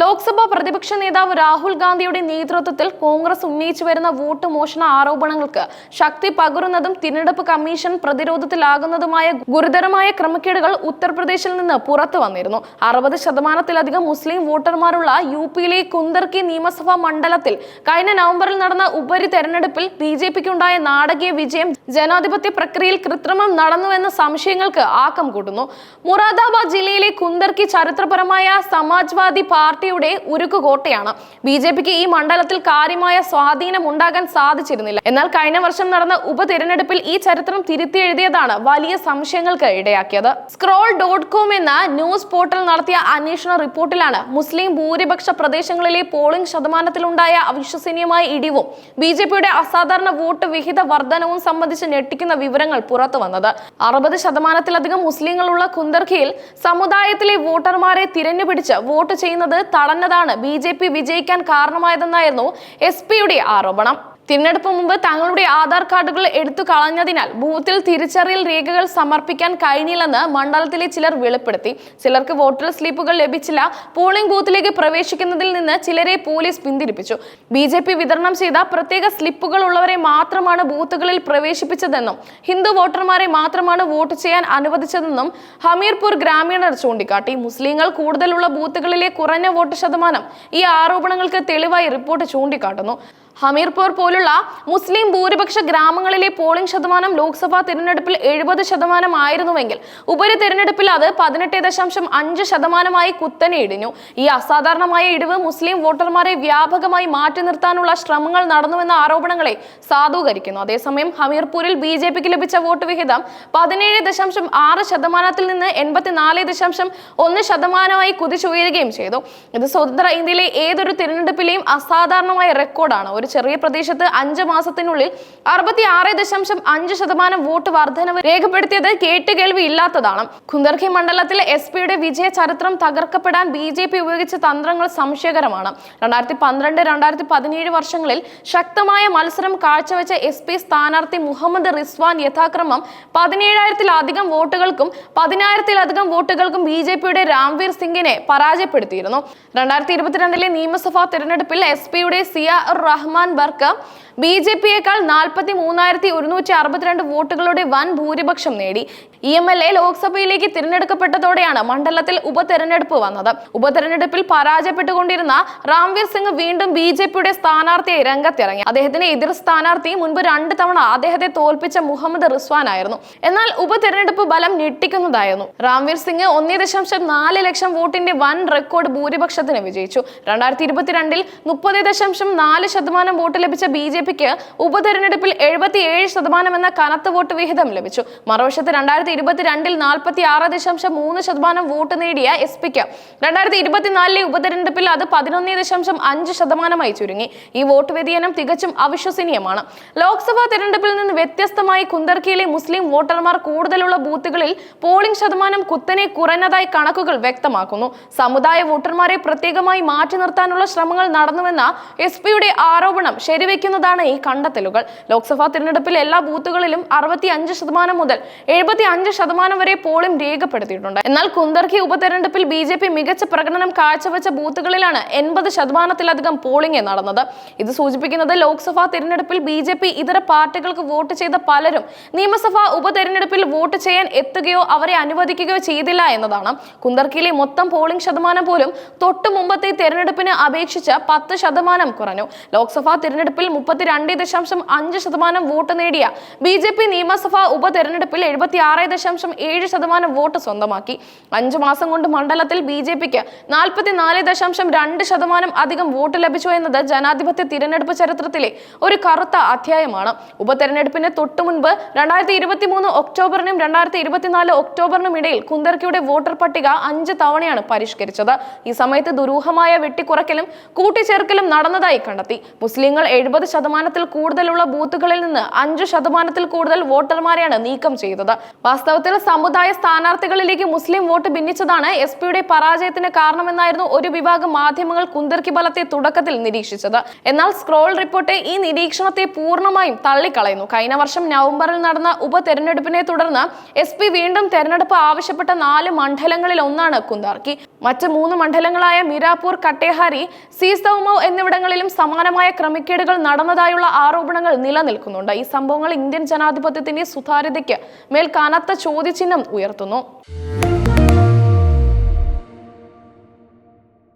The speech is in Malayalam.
ലോക്സഭാ പ്രതിപക്ഷ നേതാവ് രാഹുൽ ഗാന്ധിയുടെ നേതൃത്വത്തിൽ കോൺഗ്രസ് ഉന്നയിച്ചു വരുന്ന വോട്ട് മോഷണ ആരോപണങ്ങൾക്ക് ശക്തി പകരുന്നതും തിരഞ്ഞെടുപ്പ് കമ്മീഷൻ പ്രതിരോധത്തിലാകുന്നതുമായ ഗുരുതരമായ ക്രമക്കേടുകൾ ഉത്തർപ്രദേശിൽ നിന്ന് പുറത്തു വന്നിരുന്നു. അറുപത് ശതമാനത്തിലധികം മുസ്ലിം വോട്ടർമാരുള്ള യു പിയിലെ കുന്ദർക്കി നിയമസഭാ മണ്ഡലത്തിൽ കഴിഞ്ഞ നവംബറിൽ നടന്ന ഉപരി തെരഞ്ഞെടുപ്പിൽ ബി ജെ പിക്കുണ്ടായ നാടകീയ വിജയം ജനാധിപത്യ പ്രക്രിയയിൽ കൃത്രിമം നടന്നുവെന്ന സംശയങ്ങൾക്ക് ആക്കം കൂട്ടുന്നു. മുറാദാബാദ് ജില്ലയിലെ കുന്ദർക്കി ചരിത്രപരമായ സമാജ്വാദി പാർട്ടിയുടെ ഉരുക്കുകോട്ടയാണ് ബി ജെ പിക്ക് ഈ മണ്ഡലത്തിൽ കാര്യമായ സ്വാധീനം ഉണ്ടാകാൻ സാധിച്ചിരുന്നില്ല. എന്നാൽ കഴിഞ്ഞ വർഷം നടന്ന ഉപതെരഞ്ഞെടുപ്പിൽ ഈ ചരിത്രം തിരുത്തിയെഴുതിയതാണ് വലിയ സംശയങ്ങൾക്ക് ഇടയാക്കിയത്. സ്ക്രോൾ ഡോട്ട് കോം എന്ന ന്യൂസ് പോർട്ടൽ നടത്തിയ അന്വേഷണ റിപ്പോർട്ടിലാണ് മുസ്ലിം ഭൂരിപക്ഷ പ്രദേശങ്ങളിലെ പോളിംഗ് ശതമാനത്തിലുണ്ടായ അവിശ്വസനീയമായ ഇടിവും ബി ജെ പിയുടെ അസാധാരണ വോട്ട് വിഹിത വർധനവും സംബന്ധിച്ച് ഞെട്ടിക്കുന്ന വിവരങ്ങൾ പുറത്തു വന്നത് അറുപത് ശതമാനത്തിലധികം മുസ്ലിങ്ങളുള്ള കുന്ദർഖിയിൽ സമുദായത്തിലെ വോട്ടർമാരെ തിരഞ്ഞുപിടിച്ച് വോട്ട് ചെയ്യുന്നത് തടഞ്ഞതാണ്. ബി ജെ പി വിജയിക്കാൻ കാരണമായതെന്നായിരുന്നു എസ് പിയുടെ ആരോപണം. തിരഞ്ഞെടുപ്പ് മുമ്പ് തങ്ങളുടെ ആധാർ കാർഡുകൾ എടുത്തു കളഞ്ഞതിനാൽ ബൂത്തിൽ തിരിച്ചറിയൽ രേഖകൾ സമർപ്പിക്കാൻ കഴിഞ്ഞില്ലെന്ന് മണ്ഡലത്തിലെ ചിലർ വെളിപ്പെടുത്തി. ചിലർക്ക് വോട്ടർ സ്ലിപ്പുകൾ ലഭിച്ചില്ല. പോളിംഗ് ബൂത്തിലേക്ക് പ്രവേശിക്കുന്നതിൽ നിന്ന് ചിലരെ പോലീസ് പിന്തിരിപ്പിച്ചു. ബി വിതരണം ചെയ്ത പ്രത്യേക സ്ലിപ്പുകൾ ഉള്ളവരെ മാത്രമാണ് ബൂത്തുകളിൽ പ്രവേശിപ്പിച്ചതെന്നും ഹിന്ദു വോട്ടർമാരെ മാത്രമാണ് വോട്ട് ചെയ്യാൻ അനുവദിച്ചതെന്നും ഹമീർപൂർ ഗ്രാമീണർ ചൂണ്ടിക്കാട്ടി. മുസ്ലിങ്ങൾ കൂടുതലുള്ള ബൂത്തുകളിലെ കുറഞ്ഞ വോട്ട് ശതമാനം ഈ ആരോപണങ്ങൾക്ക് തെളിവായി റിപ്പോർട്ട് ചൂണ്ടിക്കാട്ടുന്നു. ഹമീർപൂർ പോലുള്ള മുസ്ലിം ഭൂരിപക്ഷ ഗ്രാമങ്ങളിലെ പോളിംഗ് ശതമാനം ലോക്സഭാ തിരഞ്ഞെടുപ്പിൽ എഴുപത് ശതമാനമായിരുന്നുവെങ്കിൽ ഉപരി തിരഞ്ഞെടുപ്പിൽ അത് പതിനെട്ട് ദശാംശം അഞ്ച് ശതമാനമായി കുത്തനെ ഇടിഞ്ഞു. ഈ അസാധാരണമായ ഇടിവ് മുസ്ലിം വോട്ടർമാരെ വ്യാപകമായി മാറ്റി നിർത്താനുള്ള ശ്രമങ്ങൾ നടന്നുവെന്ന ആരോപണങ്ങളെ സാധൂകരിക്കുന്നു. അതേസമയം ഹമീർപൂരിൽ ബി ജെ പിക്ക് ലഭിച്ച വോട്ട് വിഹിതം പതിനേഴ് ദശാംശം ആറ് ശതമാനത്തിൽ നിന്ന് എൺപത്തിനാല് ദശാംശം ഒന്ന് ശതമാനമായി കുതിച്ചുയരുകയും ചെയ്തു. ഇത് സ്വതന്ത്ര ഇന്ത്യയിലെ ഏതൊരു തിരഞ്ഞെടുപ്പിലെയും അസാധാരണമായ റെക്കോർഡാണ് ഒരു ചെറിയ പ്രദേശത്ത് അഞ്ച് മാസത്തിനുള്ളിൽ അറുപത്തി ആറ് ദശാംശം അഞ്ച് ശതമാനം വോട്ട് വർധനവ് രേഖപ്പെടുത്തിയത് കേട്ടുകേൾവി ഇല്ലാത്തതാണ്. കുന്ദർഖി മണ്ഡലത്തിൽ എസ് പിയുടെ വിജയ ചരിത്രം തകർക്കപ്പെടാൻ ബി ജെ പി ഉപയോഗിച്ച തന്ത്രങ്ങൾ സംശയകരമാണ്. രണ്ടായിരത്തി പന്ത്രണ്ട് രണ്ടായിരത്തി പതിനേഴ് വർഷങ്ങളിൽ ശക്തമായ മത്സരം കാഴ്ചവെച്ച എസ് പി സ്ഥാനാർത്ഥി മുഹമ്മദ് റിസ്വാൻ യഥാക്രമം പതിനേഴായിരത്തിലധികം വോട്ടുകൾക്കും പതിനായിരത്തിലധികം വോട്ടുകൾക്കും ബി ജെ പിയുടെ രാംവീർ സിംഗിനെ പരാജയപ്പെടുത്തിയിരുന്നു. രണ്ടായിരത്തി ഇരുപത്തിരണ്ടിലെ നിയമസഭാ തെരഞ്ഞെടുപ്പിൽ എസ് പിയുടെ സിയ ഉർ റഹ്മാൻ ബർക്ക് ബി ജെ പിയേക്കാൾ നാൽപ്പത്തി മൂന്നായിരത്തി ഒരുന്നൂറ്റി അറുപത്തിരണ്ട് വോട്ടുകളുടെ വൻ ഭൂരിപക്ഷം നേടി. ഇ എം എൽ എ ലോക്സഭയിലേക്ക് തിരഞ്ഞെടുക്കപ്പെട്ടതോടെയാണ് മണ്ഡലത്തിൽ ഉപതെരഞ്ഞെടുപ്പ് വന്നത്. ഉപതെരഞ്ഞെടുപ്പിൽ പരാജയപ്പെട്ടുകൊണ്ടിരുന്ന റാംവീർ സിംഗ് വീണ്ടും ബി ജെ പിയുടെ സ്ഥാനാർത്ഥിയായി രംഗത്തിറങ്ങി. അദ്ദേഹത്തിന്റെ എതിർ സ്ഥാനാർത്ഥി മുൻപ് രണ്ട് തവണ അദ്ദേഹത്തെ തോൽപ്പിച്ച മുഹമ്മദ് റിസ്വാൻ ആയിരുന്നു. എന്നാൽ ഉപതെരഞ്ഞെടുപ്പ് ബലം ഞെട്ടിക്കുന്നതായിരുന്നു. റാംവീർ സിംഗ് ഒന്നേ ദശാംശം നാല് ലക്ഷം വോട്ടിന്റെ വൻ റെക്കോർഡ് ഭൂരിപക്ഷത്തിന് വിജയിച്ചു. രണ്ടായിരത്തി ഇരുപത്തിരണ്ടിൽ മുപ്പത് ദശാംശം നാല് ശതമാനം വോട്ട് ലഭിച്ച ബി ജെ പിക്ക് ഉപതെരഞ്ഞെടുപ്പിൽ എഴുപത്തിയേഴ് ശതമാനം എന്ന കനത്ത വോട്ട് വിഹിതം ലഭിച്ചു. മറുവശത്ത് രണ്ടായിരത്തി ഇരുപത്തിരണ്ടിൽ നാൽപ്പത്തി ആറ് ദശാംശം മൂന്ന് ശതമാനം വോട്ട് നേടിയ എസ് പിക്ക് രണ്ടായിരത്തി ഇരുപത്തിനാലിലെ ഉപതെരഞ്ഞെടുപ്പിൽ അത് പതിനൊന്ന് ദശാംശം അഞ്ച് ശതമാനമായി ചുരുങ്ങി. ഈ വോട്ട് വ്യതിയാനം തികച്ചും അവിശ്വസനീയമാണ്. ലോക്സഭാ തെരഞ്ഞെടുപ്പിൽ നിന്ന് വ്യത്യസ്തമായി കുന്തർക്കിയിലെ മുസ്ലിം വോട്ടർമാർ കൂടുതലുള്ള ബൂത്തുകളിൽ പോളിംഗ് ശതമാനം കുത്തനെ കുറഞ്ഞതായി കണക്കുകൾ വ്യക്തമാക്കുന്നു. സമുദായ വോട്ടർമാരെ പ്രത്യേകമായി മാറ്റി നിർത്താനുള്ള ശ്രമങ്ങൾ നടന്നുവെന്ന എസ് പിയുടെ ശരിവെക്കുന്നതാണ് ഈ കണ്ടെത്തലുകൾ. ലോക്സഭാ തിരഞ്ഞെടുപ്പിൽ എല്ലാ ബൂത്തുകളിലും അറുപത്തി അഞ്ച് ശതമാനം മുതൽ എഴുപത്തി അഞ്ച് ശതമാനം വരെ പോളിംഗ് രേഖപ്പെടുത്തിയിട്ടുണ്ട്. എന്നാൽ കുന്തർക്കി ഉപതെരഞ്ഞെടുപ്പിൽ ബി ജെ പി മികച്ച പ്രകടനം കാഴ്ചവെച്ച ബൂത്തുകളിലാണ് എൺപത് ശതമാനത്തിലധികം പോളിംഗ് നടന്നത്. ഇത് സൂചിപ്പിക്കുന്നത് ലോക്സഭാ തിരഞ്ഞെടുപ്പിൽ ബി ജെ പി ഇതര പാർട്ടികൾക്ക് വോട്ട് ചെയ്ത പലരും നിയമസഭാ ഉപതെരഞ്ഞെടുപ്പിൽ വോട്ട് ചെയ്യാൻ എത്തുകയോ അവരെ അനുവദിക്കുകയോ ചെയ്തില്ല എന്നതാണ്. കുന്ദർക്കിയിലെ മൊത്തം പോളിംഗ് ശതമാനം പോലും തൊട്ടു മുമ്പത്തെ തെരഞ്ഞെടുപ്പിന് അപേക്ഷിച്ച് പത്ത് ശതമാനം കുറഞ്ഞു. ലോക്സഭാ തിരഞ്ഞെടുപ്പിൽ മുപ്പത്തിരണ്ട് ദശാംശം അഞ്ച് ശതമാനം വോട്ട് നേടിയ ബി ജെ പി നിയമസഭാ ഉപതെരഞ്ഞെടുപ്പിൽ എഴുപത്തി ആറ് ദശാംശം ഏഴ് ശതമാനം വോട്ട് സ്വന്തമാക്കി. അഞ്ചു മാസം കൊണ്ട് മണ്ഡലത്തിൽ ബി ജെ പിക്ക് നാൽപ്പത്തിനാല് ദശാംശം രണ്ട് ശതമാനം അധികം വോട്ട് ലഭിച്ചു എന്നത് ജനാധിപത്യ തിരഞ്ഞെടുപ്പ് ചരിത്രത്തിലെ ഒരു കറുത്ത അധ്യായമാണ്. ഉപതെരഞ്ഞെടുപ്പിന് തൊട്ടു മുൻപ് രണ്ടായിരത്തി ഇരുപത്തി മൂന്ന് ഒക്ടോബറിനും രണ്ടായിരത്തി ഇരുപത്തിനാല് ഒക്ടോബറിനും ഇടയിൽ കുന്ദർക്കിയുടെ വോട്ടർ പട്ടിക അഞ്ച് തവണയാണ് പരിഷ്കരിച്ചത്. ഈ സമയത്ത് ദുരൂഹമായ വെട്ടിക്കുറക്കലും കൂട്ടിച്ചേർക്കലും നടന്നതായി കണ്ടെത്തി. മുസ്ലിങ്ങൾ എഴുപത് ശതമാനത്തിൽ കൂടുതലുള്ള ബൂത്തുകളിൽ നിന്ന് അഞ്ചു ശതമാനത്തിൽ കൂടുതൽ വോട്ടർമാരെയാണ് നീക്കം ചെയ്തത്. വാസ്തവത്തിൽ സമുദായ സ്ഥാനാർത്ഥികളിലേക്ക് മുസ്ലിം വോട്ട് ഭിന്നിച്ചതാണ് എസ് പിയുടെ പരാജയത്തിന് കാരണമെന്നായിരുന്നു ഒരു വിഭാഗം മാധ്യമങ്ങൾ കുന്ദർക്കി ബലത്തെ തുടക്കത്തിൽ നിരീക്ഷിച്ചത്. എന്നാൽ സ്ക്രോൾ റിപ്പോർട്ട് ഈ നിരീക്ഷണത്തെ പൂർണമായും തള്ളിക്കളയുന്നു. കഴിഞ്ഞ വർഷം നവംബറിൽ നടന്ന ഉപതെരഞ്ഞെടുപ്പിനെ തുടർന്ന് എസ് വീണ്ടും തെരഞ്ഞെടുപ്പ് ആവശ്യപ്പെട്ട നാല് മണ്ഡലങ്ങളിൽ ഒന്നാണ് കുന്ദാർക്കി മറ്റ് മൂന്ന് മണ്ഡലങ്ങളായ മിരാപൂർ കട്ടേഹാരി സീസ്തൗമോ എന്നിവിടങ്ങളിലും സമാനമായ ക്രമക്കേടുകൾ നടന്നതായുള്ള ആരോപണങ്ങൾ നിലനിൽക്കുന്നുണ്ട്. ഈ സംഭവങ്ങൾ ഇന്ത്യൻ ജനാധിപത്യത്തിന്റെ സുതാര്യതയ്ക്ക് മേൽ കനത്ത ചോദ്യചിഹ്നം ഉയർത്തുന്നു.